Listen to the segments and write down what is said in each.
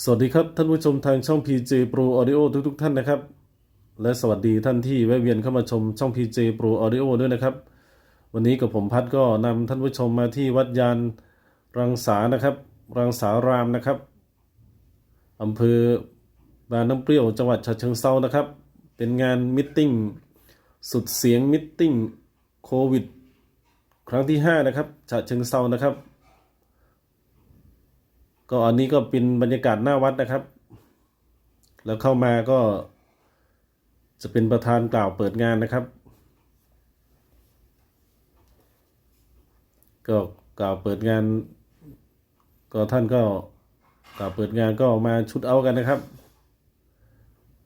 สวัสดีครับ ท่านผู้ชมทางช่อง PJ Pro Audio ทุกทุกๆ ท่านนะครับ และสวัสดีท่านที่แวะเวียนเข้ามาชมช่อง PJ Pro Audio ด้วยนะครับ วันนี้กับผมพัดก็นำท่านผู้ชมมาที่วัดยานรังสานะครับ รังสารามนะครับอำเภอบางน้ำเปรี้ยวจังหวัดฉะเชิงเซานะครับ เป็นงานมิทติ้งสุดเสียงมิทติ้งโควิด ครั้งที่ 5 นะครับฉะเชิงเซานะครับ ก็อันนี้ก็เป็นบรรยากาศหน้าวัดนะครับ แล้วเข้ามาก็จะเป็นประธานกล่าวเปิดงานนะครับ ก็กล่าวเปิดงาน ก็ท่านก็กล่าวเปิดงานก็มาชุดเอากันนะครับ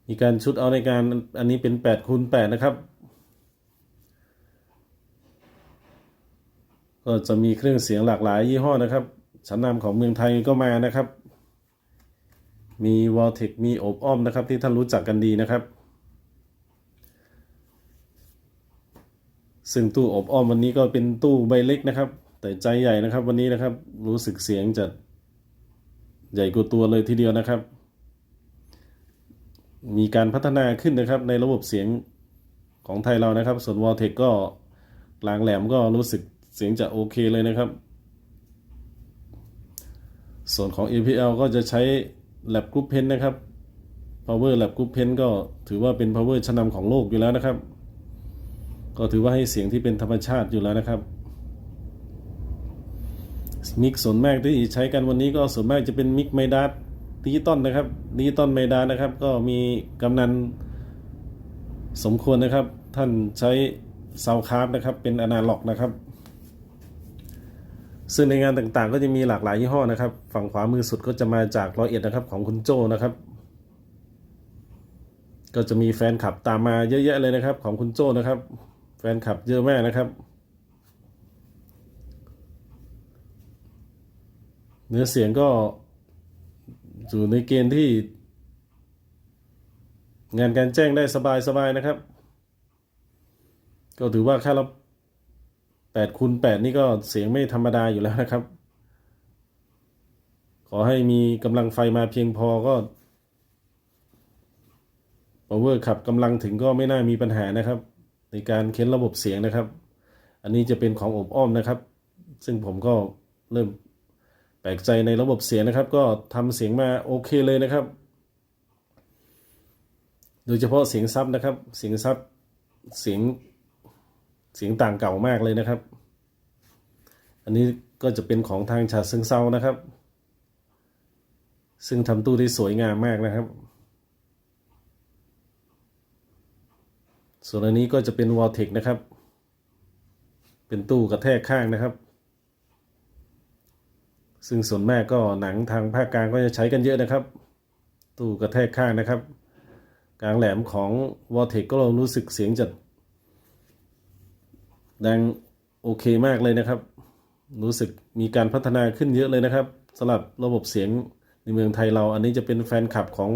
มีการชุดเอาในการอันนี้เป็น8คูณ8นะครับ ก็จะมีเครื่องเสียงหลากหลายยี่ห้อนะครับ ชั้นนำของเมืองไทยก็มานะครับ มีวอลเทคมีโอบอ้อมนะครับ ที่ท่านรู้จักกันดีนะครับ ซึ่งตู้อบอ้อมวันนี้ก็เป็นตู้ใบเล็กนะครับ แต่ใจใหญ่นะครับวันนี้นะครับ รู้สึกเสียงจะใหญ่กว่าตัวเลยทีเดียวนะครับ มีการพัฒนาขึ้นนะครับ ในระบบเสียงของไทยเรานะครับ ส่วนวอลเทคก็กลางแหลมก็รู้สึกเสียงจะโอเคเลยนะครับ ส่วนของ APL ก็จะใช้ Lab Group Pen นะครับ Power Lab Group Pen ก็ถือว่าเป็น Power ชั้นนำของโลกอยู่แล้วนะครับ ก็ถือว่าให้เสียงที่เป็นธรรมชาติอยู่แล้วนะครับมิกส่วนมากที่ใช้กันวันนี้ก็ส่วนมากจะเป็นมิกไมดัสดิจิตอลนะครับดิจิตอลไมดัสนะครับ ก็มีกำนันสมควรนะครับ ท่านใช้ซาวคาร์นะครับ เป็นอนาล็อกนะครับ ซึ่งในงานต่างๆ ก็จะมีหลากหลายยี่ห้อนะครับ ฝั่งขวามือสุดก็จะมาจากร้อยเอ็ดนะครับของคุณโจนะครับ ก็จะมีแฟนคลับตามมาเยอะแยะเลยนะครับ ของคุณโจนะครับ แฟนคลับเยอะมากนะครับ เนื้อเสียงก็อยู่ในเกณฑ์ที่ งานการแจ้งได้สบายๆนะครับ ก็ถือว่าค่ารับ แปดคูณแปดนี่ก็เสียงไม่ธรรมดาอยู่แล้วนะครับ ขอให้มีกำลังไฟมาเพียงพอก็ power ขับกำลังถึงก็ไม่น่ามีปัญหานะครับ ในการเค้นระบบเสียงนะครับ อันนี้จะเป็นของอบอ้อมนะครับ ซึ่งผมก็เริ่มแปลกใจในระบบเสียงนะครับ ก็ทำเสียงมาโอเคเลยนะครับ โดยเฉพาะเสียงซับนะครับ เสียงซับเสียง เสียงต่างเก่ามากเลยนะครับ อันนี้ก็จะเป็นของทางชาซึ่งเซานะครับ ซึ่งทำตู้ได้สวยงามมากนะครับ ส่วนอันนี้ก็จะเป็นวอลเทคนะครับ เป็นตู้กระแทกข้างนะครับ ซึ่งส่วนมากก็หนังทางภาคกลางก็จะใช้กันเยอะนะครับ ตู้กระแทกข้างนะครับ กลางแหลมของวอลเทคก็รู้สึกเสียงจั ดดังโอเคมากเลยนะครับ รู้สึกมีการพัฒนาขึ้นเยอะเลยนะครับสำหรับระบบเสียงในเมืองไทยเรา อันนี้จะเป็นแฟนคลับของ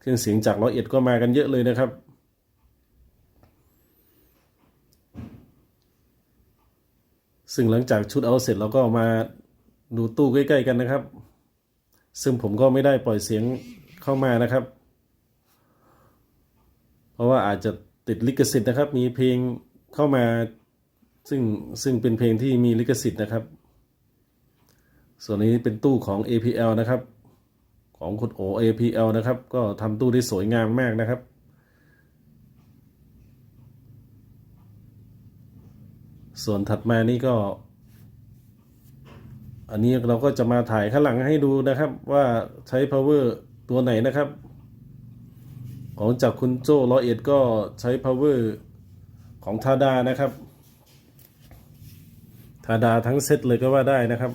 เครื่องเสียงจากร้อยเอ็ดก็มากันเยอะเลยนะครับซึ่งหลังจากชุดเอาเสร็จเราก็มาดูตู้ใกล้ ๆ กันนะครับ ซึ่งผมก็ไม่ได้ปล่อยเสียงเข้ามานะครับ เพราะว่าอาจจะติดลิขสิทธิ์นะครับ มีเพลงเข้ามา ซึ่งซึ่งเป็นเพลงที่มีลิขสิทธิ์นะครับ ส่วนนี้เป็นตู้ของ APL นะครับ ของคุณโอ APL นะครับ ก็ทำตู้ได้สวยงามมากนะครับ ส่วนถัดมานี่ก็ อันนี้เราก็จะมาถ่ายข้างหลังให้ดูนะครับ ว่าใช้ power ตัวไหนนะครับ ของจากคุณโจ้ร้อยเอ็ดก็ใช้ power ของทาดานะครับ ทาดาทั้งเซตเลยก็ว่าได้นะครับ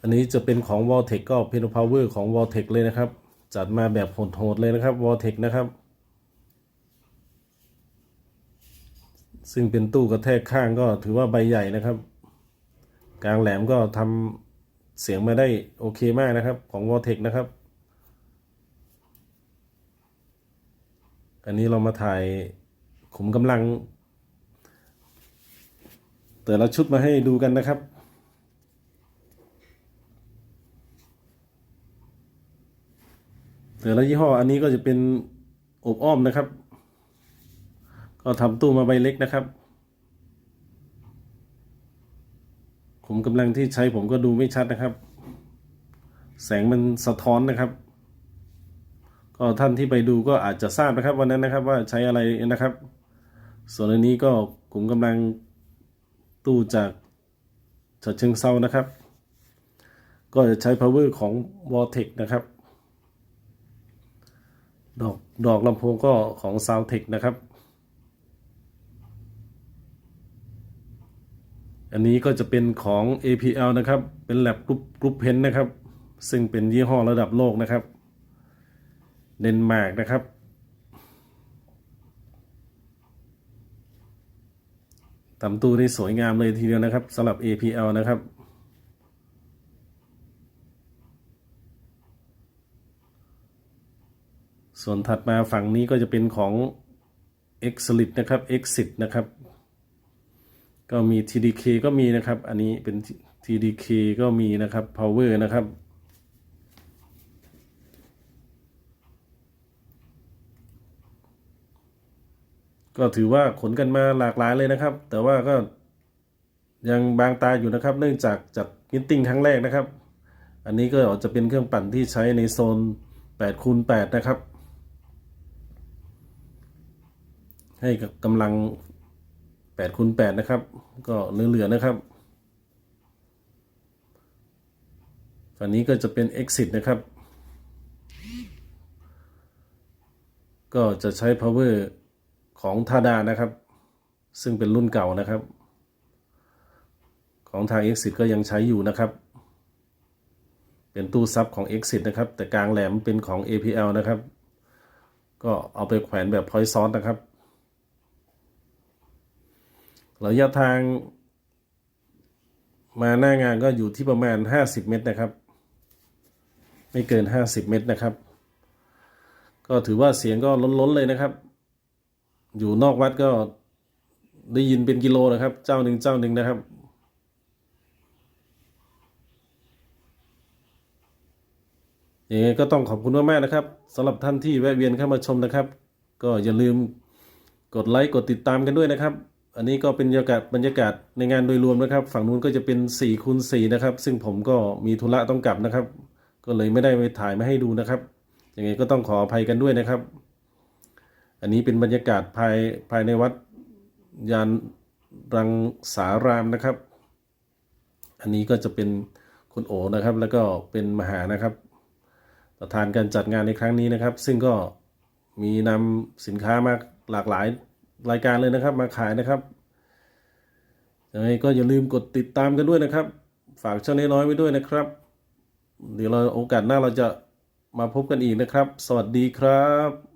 อันนี้จะเป็นของ v o l t e c ก็เป็น power ของ v o l t e c เลยนะครับ จัดมาแบบโหดๆเลยนะครับ v o l t e c นะครับ ซึ่งเป็นตู้กระแทกข้างก็ถือว่าใบใหญ่นะครับ กลางแหลมก็ทำเสียงมาได้โอเคมากนะครับของ v o l t e c นะครับ อันนี้เรามาถ่ายขุมกำลัง แต่ละชุดมาให้ดูกันนะครับ แต่ละยี่ห้ออันนี้ก็จะเป็นอบอ้อมนะครับ ก็ทำตู้มาใบเล็กนะครับ ผมกำลังที่ใช้ผมก็ดูไม่ชัดนะครับ แสงมันสะท้อนนะครับ ก็ท่านที่ไปดูก็อาจจะทราบนะครับวันนั้นนะครับว่าใช้อะไรนะครับ ส่วนอันี้ก็ผมกำลัง ตู้จากฉะเชิงเซานะครับ ก็จะใช้ power ของ Vortex นะครับ ดอกดอกลำโพงก็ของ Soundtech นะครับ อันนี้ก็จะเป็นของ APL นะครับ เป็นแลบกรุ๊ปกรุ๊ปเพนนะครับ ซึ่งเป็นยี่ห้อระดับโลกนะครับ เดนมาร์กนะครับ ทำตู้ได้สวยงามเลยทีเดียวนะครับสำหรับ APL นะครับส่วนถัดมาฝั่งนี้ก็จะเป็นของ e x i t นะครับ Exit นะครับ ก็มี TDK ก็มีนะครับ อันนี้เป็น TDK ก็มีนะครับ Power นะครับ ก็ถือว่าขนกันมาหลากหลายเลยนะครับ แต่ว่าก็ยังบางตาอยู่นะครับ เนื่องจากจัดมิทติ้งครั้งแรกนะครับ อันนี้ก็จะเป็นเครื่องปั่นที่ใช้ในโซน8คูณ8นะครับ ให้กับกำลัง8คูณ8นะครับ ก็เหลือๆนะครับฝั่งนี้ก็จะเป็น exit นะครับ ก็จะใช้ power ของทาดานะครับ ซึ่งเป็นรุ่นเก่านะครับ ของทาง exit ก็ยังใช้อยู่นะครับ เป็นตู้ซับของ exit นะครับ แต่กลางแหลมเป็นของ APL นะครับ ก็เอาไปแขวนแบบ point source นะครับระยะทางมาหน้างานก็อยู่ที่ประมาณ 50 เมตรนะครับ ไม่เกิน 50 เมตรนะครับ ก็ถือว่าเสียงก็ล้นๆเลยนะครับ อยู่นอกวัดก็ได้ยินเป็นกิโลนะครับ เจ้าหนึ่งเจ้าหนึ่งนะครับ ยังไงก็ต้องขอบคุณมากๆนะครับสำหรับท่านที่แวะเวียนเข้ามาชมนะครับ ก็อย่าลืมกดไลค์กดติดตามกันด้วยนะครับ อันนี้ก็เป็นบรรยากาศบรรยากาศในงานโดยรวมนะครับ ฝั่งนู้นก็จะเป็น4คูณ4นะครับ ซึ่งผมก็มีธุระต้องกลับนะครับ ก็เลยไม่ได้ไปถ่ายมาให้ดูนะครับยังไงก็ต้องขออภัยกันด้วยนะครับ อันนี้เป็นบรรยากาศภายภายในวัดยานรังสารามนะครับ อันนี้ก็จะเป็นคุณโอนะครับ แล้วก็เป็นมหานะครับ ประธานการจัดงานในครั้งนี้นะครับ ซึ่งก็มีนำสินค้ามาหลากหลายรายการเลยนะครับ มาขายนะครับยังไงก็อย่าลืมกดติดตามกันด้วยนะครับ ฝากช่องน้อยๆไว้ด้วยนะครับ เดี๋ยวเราโอกาสหน้าเราจะมาพบกันอีกนะครับ สวัสดีครับ